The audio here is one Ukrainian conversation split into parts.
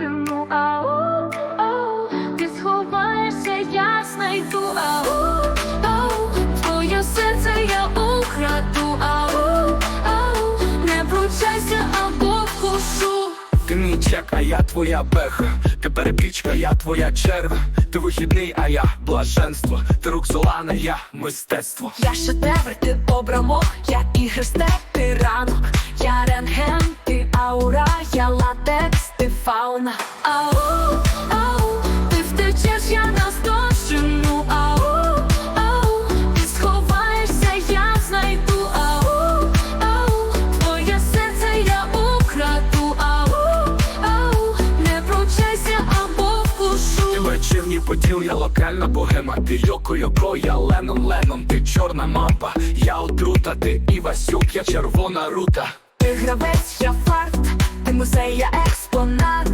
дощину, ау, ау, ти сховаєшся, я знайду, ау, ау, твоє серце я украду, ау, ау, не пручайся або вкушу. Ти мій чек, а я твоя беха. Ти переплічка, я твоя черга. Ти вихідний, а я блаженство. Ти рук золана, я мистецтво. Я шедевр, ти обрамок, я ігор степ, ти ранок, я рентген, ти аура, фауна. Ау, ау, ти втечеш, я наздощину, ау, ау, ти сховаєшся, я знайду, ау, ау, твоє серце я украду, ау, ау, не пручайся або вкушу. Ти вечірній поділ, я локальна богема. Ти Йоко Йоко, я Ленон Ленон Ти чорна мампа, я отрута Ти Івасюк, я червона рута. Ти гравець, я фарт, ти музей, я експонат,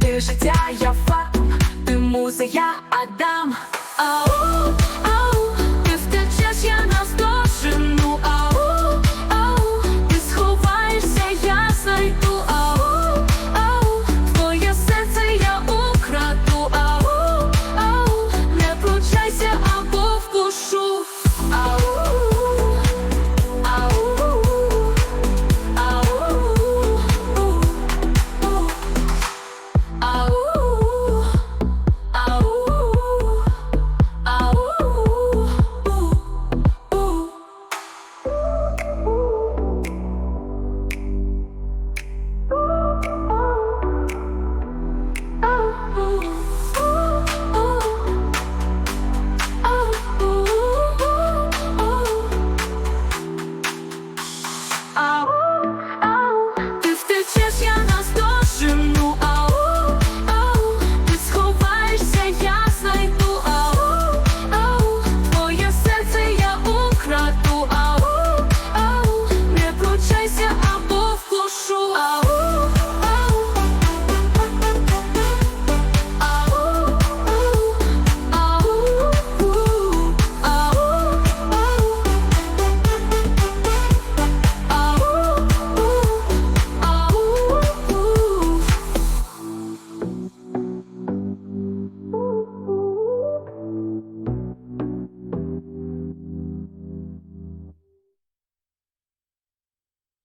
ти життя, я факт, ти муза, я Адам. Ау, Oh.